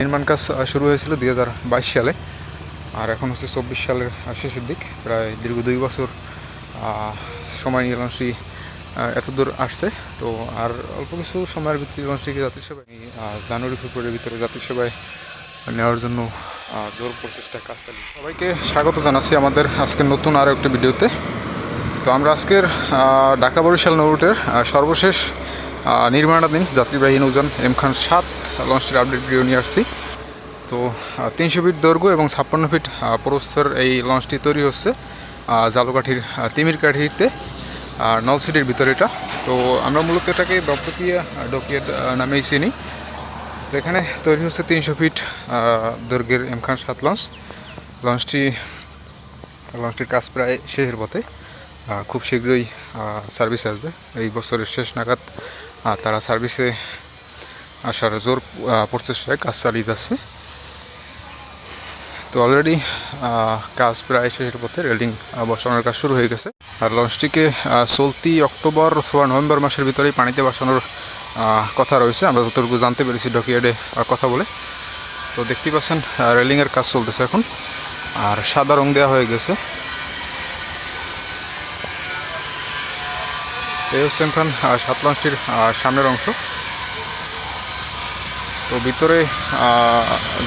নির্মাণ কাজ শুরু হয়েছিল দুই হাজার বাইশ সালে আর এখন হচ্ছে চব্বিশ সালের শেষের দিক। প্রায় দীর্ঘ দুই বছর সময় নিয়ে লঞ্চটি আহ, এত দূর আসছে। তো আর অল্প কিছু সময়ের ভিত্তিতে লঞ্চটিকে যাত্রী সেবায় জানুয়ারি ফেব্রুয়ারির ভিতরে যাত্রী সেবায় নেওয়ার জন্য জোর প্রচেষ্টা কাজ চালিয়ে সবাইকে স্বাগত জানাচ্ছি আমাদের আজকের নতুন আরও একটি ভিডিওতে। তো আমরা আজকের ঢাকা বরিশাল নৌরুটের সর্বশেষ নির্মাণাধীন যাত্রীবাহী নৌযান এম খান সাত লঞ্চটির আপডেট ভিডিও নিয়ে আসছি। তো তিনশো ফিট দৈর্ঘ্য এবং ছাপ্পান্ন ফিট প্রস্তর এই লঞ্চটি তৈরি হচ্ছে জালুকাঠির তিমির কাঠিতে নলসিটির ভিতরে এটা। তো, আমরা মূলত এটাকে দপ্তকিয়া ডকিয়াট নামেই চিনি। তো, এখানে তৈরি হচ্ছে তিনশো ফিট দৈর্ঘ্যের এম খান সাত লঞ্চ লঞ্চটি লঞ্চটির কাজ প্রায় শেষের পথে খুব শীঘ্রই সার্ভিস আসবে। এই বছরের শেষ নাগাদ আহ, তারা সার্ভিসে আসার জোর প্রচেষ্টায় কাজ চালিয়ে যাচ্ছে। তো অলরেডি কাজ প্রায় শেষের পথে রেলিং বসানোর কাজ শুরু হয়ে গেছে। আর লঞ্চটিকে চলতি অক্টোবর অথবা নভেম্বর মাসের ভিতরেই পানিতে বসানোর কথা রয়েছে। আমরা যতটুকু জানতে পেরেছি ডকিয়ার্ডে কথা বলে। তো দেখতেই পাচ্ছেন রেলিংয়ের কাজ চলতেছে এখন। আর সাদা রং দেওয়া হয়ে গেছে। এই হচ্ছে আহ, সাত লঞ্চটির সামনের অংশ। তো ভিতরে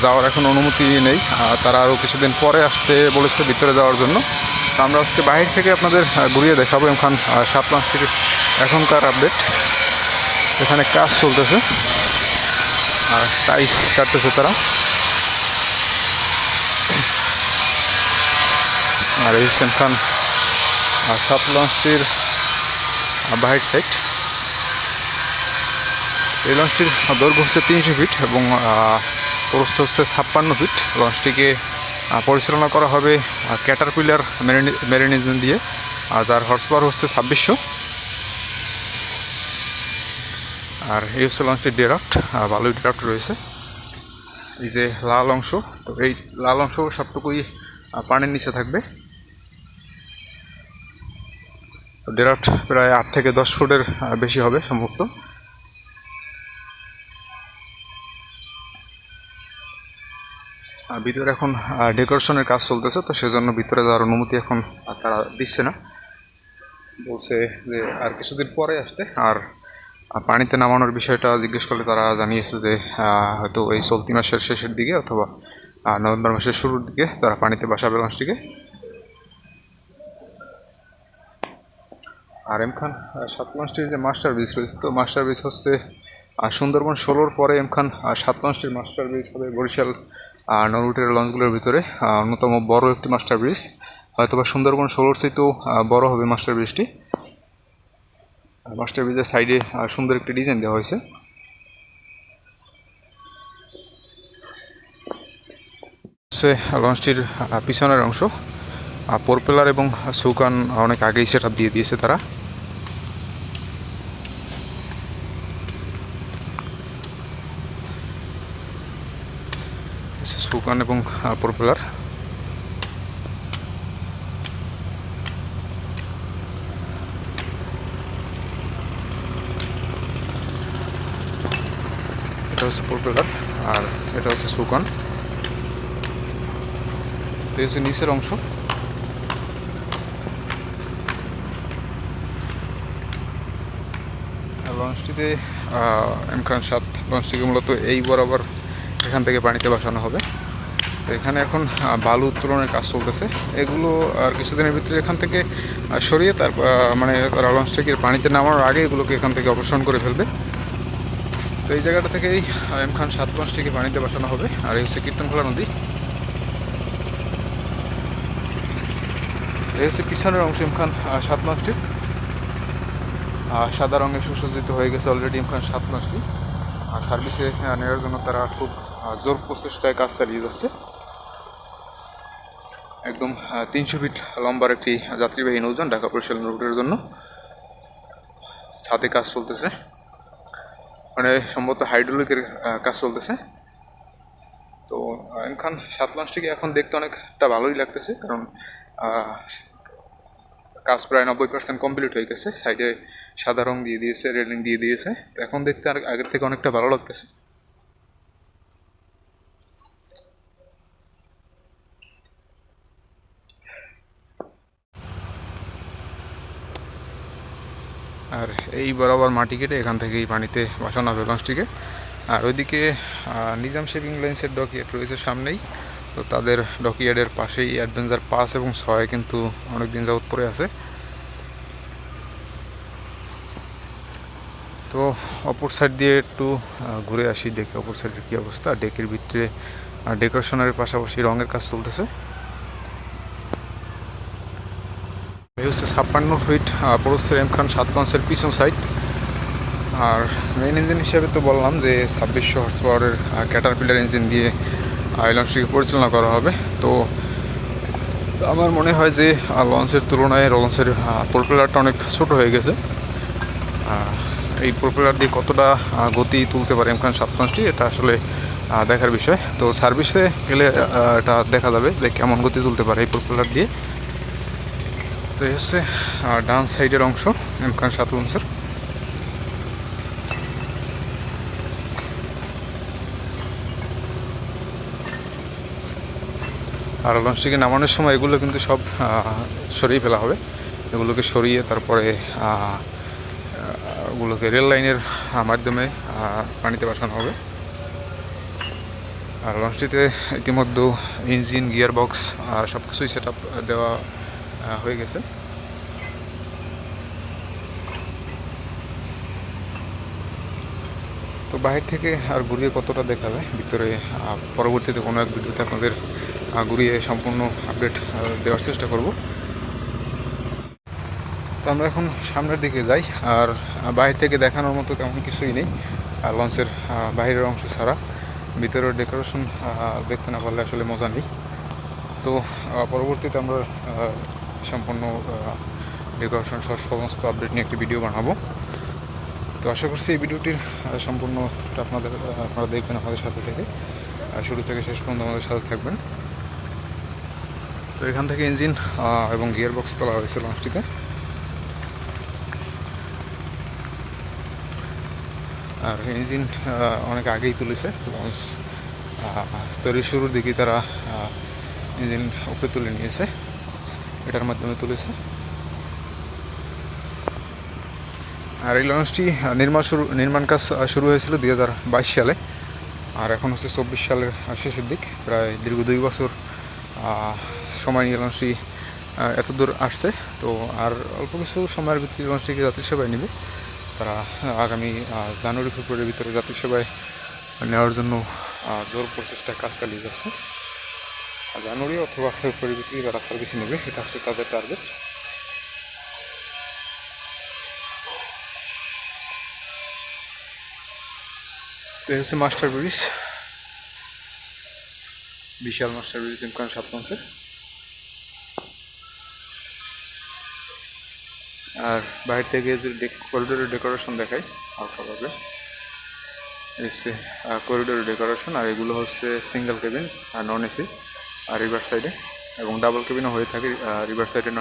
যাওয়ার এখন অনুমতি নেই। তারা আরও কিছুদিন পরে আসতে বলেছে ভিতরে যাওয়ার জন্য। তো আমরা আজকে বাহির থেকে আপনাদের ঘুরিয়ে দেখাবো আহ, সাত লঞ্চটির এখনকার আপডেট। এখানে কাজ চলতেছে। আর টাইস কাটতেছে তারা। আর এই হচ্ছেন খান আহ, সাত লঞ্চটির বাহির সাইড এই লঞ্চটির দৈর্ঘ্য হচ্ছে তিনশো ফিট এবং প্রস্থ হচ্ছে ছাপ্পান্ন ফিট লঞ্চটিকে পরিচালনা করা হবে ক্যাটারপিলার মেরিন ইঞ্জিন দিয়ে। আর যার হর্স পাওয়ার হচ্ছে ছাব্বিশশো। আর এই হচ্ছে লঞ্চটির ডেরাফ্ট ভালোই ডেরাফ্ট রয়েছে। এই যে লাল অংশ, তো এই লাল অংশ সবটুকুই পানির নিচে থাকবে। ডেরাফ্ট প্রায় আট থেকে দশ ফুটের বেশি হবে সম্ভবত। ভিতরে এখন ডেকোরেশনের কাজ চলতেছে, তো সেজন্য ভিতরে যাওয়ার অনুমতি এখন তারা দিচ্ছে না। বলছে যে আর কিছুদিন পরে আসতে, আর পানিতে নামানোর বিষয়টা জিজ্ঞেস করলে তারা জানিয়েছে যে হয়তো এই চলতি মাসের শেষের দিকে অথবা নভেম্বর মাসের শুরুর দিকে তারা পানিতে বাসাবে লঞ্চটিকে আর এম খান আহ, সাত লঞ্চটির যে মাস্টার ব্রিজ রয়েছে তো মাস্টার ব্রিজ হচ্ছে সুন্দরবন ষোলোর পরে এম খান আহ, সাত লঞ্চটির মাস্টার ব্রিজ হবে বরিশাল নরুটের লঞ্চগুলোর ভিতরে অন্যতম বড় একটি মাস্টার ব্রিজ হয়তো বা সুন্দরবন ষোলোর চাইতেও বড় হবে মাস্টার ব্রিজটি মাস্টার ব্রিজের সাইডে সুন্দর একটি ডিজাইন দেওয়া হয়েছে। হচ্ছে লঞ্চটির পিছনের অংশ। পোরপেলার এবং সুকান অনেক আগেই সেট দিয়ে দিয়েছে তারা। সুকান এবং পোরপেলার এটা হচ্ছে আর এটা হচ্ছে সুকান এই হচ্ছে নিচের অংশ। লঞ্চটিতে এম খান সাত লঞ্চটিকে মূলত এই বরাবর এখান থেকে পানিতে বসানো হবে। এখানে এখন বালু উত্তোলনের কাজ চলতেছে। এগুলো আর কিছুদিনের ভিতরে এখান থেকে সরিয়ে তার মানে তারা লঞ্চটাকে পানিতে নামানোর আগে এগুলোকে এখান থেকে অপসারণ করে ফেলবে। তো এই জায়গাটা থেকেই এম খান সাত লঞ্চটিকে পানিতে বসানো হবে। আর এই হচ্ছে কীর্তনখোলা নদী। এই হচ্ছে পিছনের অংশ ইমখান আহ, সাত আহ, সাদা রঙে সুসজ্জিত হয়ে গেছে অলরেডি ইমখান সাত মাসটি। সার্ভিসে নেওয়ার জন্য তারা খুব জোর প্রচেষ্টায় কাজ চালিয়ে যাচ্ছে। একদম তিনশো ফিট লম্বার একটি যাত্রীবাহী নৌযান ঢাকা বরিশাল রুটের জন্য ছাদে কাজ চলতেছে। মানে সম্ভবত হাইড্রোলিকের কাজ চলতেছে। তো আইম খান সাত লঞ্চটিকে এখন দেখতে অনেকটা ভালোই লাগতেছে কারণ কাজ প্রায় নব্বই পার্সেন্ট কমপ্লিট হয়ে গেছে। সাইডে সাদা রং দিয়ে দিয়েছে রেলিং দিয়ে দিয়েছে। তো এখন দেখতে আর আগের থেকে অনেকটা ভালো লাগতেছে। আর এই বরাবর মাটি কেটে এখান থেকে এই পানিতে বাসানো হবে লঞ্চটিকে আর ওইদিকে নিজাম শেভিং লাইন্সের ডকিয়েট রয়েছে সামনেই। তো তাদের ডকিয়ার্ডের পাশেই অ্যাডভেঞ্চার পাস এবং ছয় কিন্তু অনেক দিন যাবত পড়ে আছে। তো অপর সাইড দিয়ে একটু ঘুরে আসি দেখি অপর সাইডের কী অবস্থা। ডেকের ভিতরে ডেকোরেশনের পাশাপাশি রঙের কাজ চলতেছে। হচ্ছে ছাপ্পান্ন ফিট পরস্তের এম খান সাত লঞ্চের পিছন সাইড। আর মেইন ইঞ্জিন হিসেবে তো বললাম যে ছাব্বিশশো হর্স পাওয়ারের ক্যাটারপিলার ইঞ্জিন দিয়ে লঞ্চটিকে পরিচালনা করা হবে। তো আমার মনে হয় যে লঞ্চের তুলনায় লঞ্চের প্রোপেলারটা অনেক ছোট হয়ে গেছে। এই প্রোপেলার দিয়ে কতটা গতি তুলতে পারে এমখান সাত এটা আসলে দেখার বিষয়। তো সার্ভিসে গেলে এটা দেখা যাবে যে কেমন গতি তুলতে পারে এই প্রোপেলার দিয়ে। তো এই হচ্ছে ডান সাইডের অংশ, এমখান সাত লঞ্চের। আর লঞ্চটিকে নামানোর সময় এগুলো কিন্তু সব সরিয়ে ফেলা হবে। এগুলোকে সরিয়ে তারপরে ওগুলোকে রেল লাইনের মাধ্যমে পানিতে বসানো হবে। আর লঞ্চটিতে ইতিমধ্যে ইঞ্জিন গিয়ার বক্স সব কিছুই সেট দেওয়া হয়ে গেছে। তো বাইরে থেকে আর ঘুরিয়ে কতটা দেখাবে? ভিতরে পরবর্তীতে কোনো এক ভিডিওতে আপনাদের ঘুরিয়ে সম্পূর্ণ আপডেট দেওয়ার চেষ্টা করব। তো আমরা এখন সামনের দিকে যাই, আর বাইরে থেকে দেখানোর মতো তেমন কিছুই নেই। আর লঞ্চের বাইরের অংশ ছাড়া। ভিতরের ডেকোরেশন দেখতে না পারলে আসলে মজা নেই। তো পরবর্তীতে আমরা সম্পূর্ণ ডেকোরেশন সহ সমস্ত আপডেট নিয়ে একটি ভিডিও বানাবো। তো আশা করছি এই ভিডিওটির সম্পূর্ণটা আপনাদের, আপনারা দেখবেন আমাদের সাথে থেকে। আর শুরু থেকে শেষ পর্যন্ত আমাদের সাথে থাকবেন। তো এখান থেকে ইঞ্জিন এবং গিয়ার বক্স তোলা হয়েছে লঞ্চটিতে। আর ইঞ্জিন অনেক আগেই তুলেছে। লঞ্চ তৈরির শুরুর দিকে তারা ইঞ্জিন উপরে তুলে নিয়েছে। এটার মাধ্যমে তুলেছে। আর এই লঞ্চটি নির্মাণ শুরু, নির্মাণ কাজ শুরু হয়েছিল দুই হাজার বাইশ সালে। আর এখন হচ্ছে চব্বিশ সালের শেষের দিক। প্রায় দীর্ঘ দুই বছর সময় নিয়ে লঞ্চটি এত দূর আসছে, তো আর অল্প কিছু সময়ের ভিত্তিতে লঞ্চটিকে যাত্রী সেবায় নেবে? তারা আগামী জানুয়ারি, ফেব্রুয়ারির ভিতরে যাত্রী সেবায় নেওয়ার জন্য জোর প্রচেষ্টা কাজ চালিয়ে যাচ্ছে। জানুয়ারি অথবা ফেব্রুয়ারির ভিতরে তারা সার্ভিস নেবে, এটা হচ্ছে তাদের টার্গেট তো হচ্ছে মাস্টার ব্রিজ বিশাল মাস্টার ব্রিজ ইমকান সাত আর বাইরে থেকে যে করিডোরের ডেকোরেশন দেখাই হালকাভাবে হচ্ছে করিডোরের ডেকোরেশন আর এগুলো হচ্ছে সিঙ্গেল কেবিন আর নন এসি আর রিভার সাইডে এবং ডাবল কেবিনও হয়ে থাকে রিভার সাইডে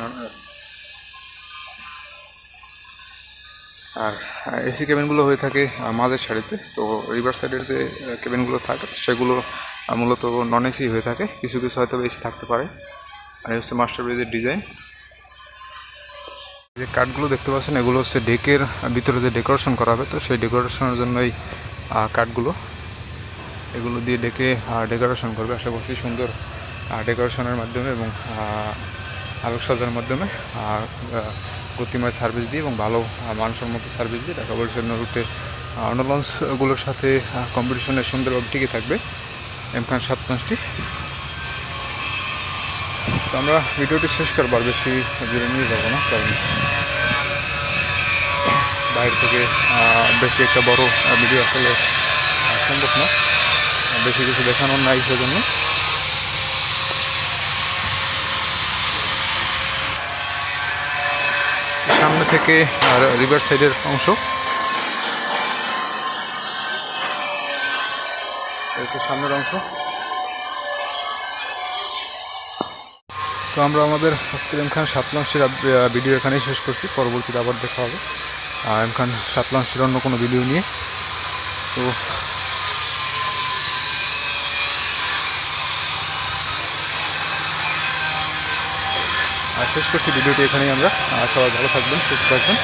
আর এসি কেবিনগুলো হয়ে থাকে মাঝের সারিতে। তো রিভার সাইডের যে কেবিনগুলো থাকে, সেগুলো মূলত নন এসি হয়ে থাকে। কিছু কিছু হয়তো এসি থাকতে পারে। আর হচ্ছে মাস্টার ব্রিজের ডিজাইন যে কাঠগুলো দেখতে পাচ্ছেন, এগুলো হচ্ছে ডেকের, ভিতরে যে ডেকোরেশন করা হবে, তো সেই ডেকোরেশনের জন্য এই কাঠগুলো। এগুলো দিয়ে ডেকে ডেকোরেশন করবে। আশা করছি সুন্দর ডেকোরেশনের মাধ্যমে এবং আলোকসজ্জার মাধ্যমে গতিময় সার্ভিস দিয়ে এবং ভালো মানসম্মত সার্ভিস দিয়ে ঢাকা বরিশাল রুটে অন্য লঞ্চগুলোর সাথে কম্পিটিশনে সুন্দরভাবে টিকে থাকবে এম খান সাত লঞ্চটি তো আমরা ভিডিওটি শেষ করব আর বেশি দূরে নিয়ে যাব না, কারণ বাইরে থেকে বেশি একটা বড় ভিডিও আসলে সম্ভব না। বেশি কিছু দেখানোর নাই সেজন্য। সামনে থেকে, আর রিভার সাইডের অংশ। সামনের অংশ। তো আমরা আমাদের আজকের এম খান সাত লঞ্চের ভিডিও এখানেই শেষ করছি। পরবর্তীতে আবার দেখা হবে। আর এম খান সাত লঞ্চের অন্য কোনো ভিডিও নিয়ে। তো আর শেষ করছি ভিডিওটি এখানেই আমরা। সবাই ভালো থাকবেন, সুস্থ থাকবেন।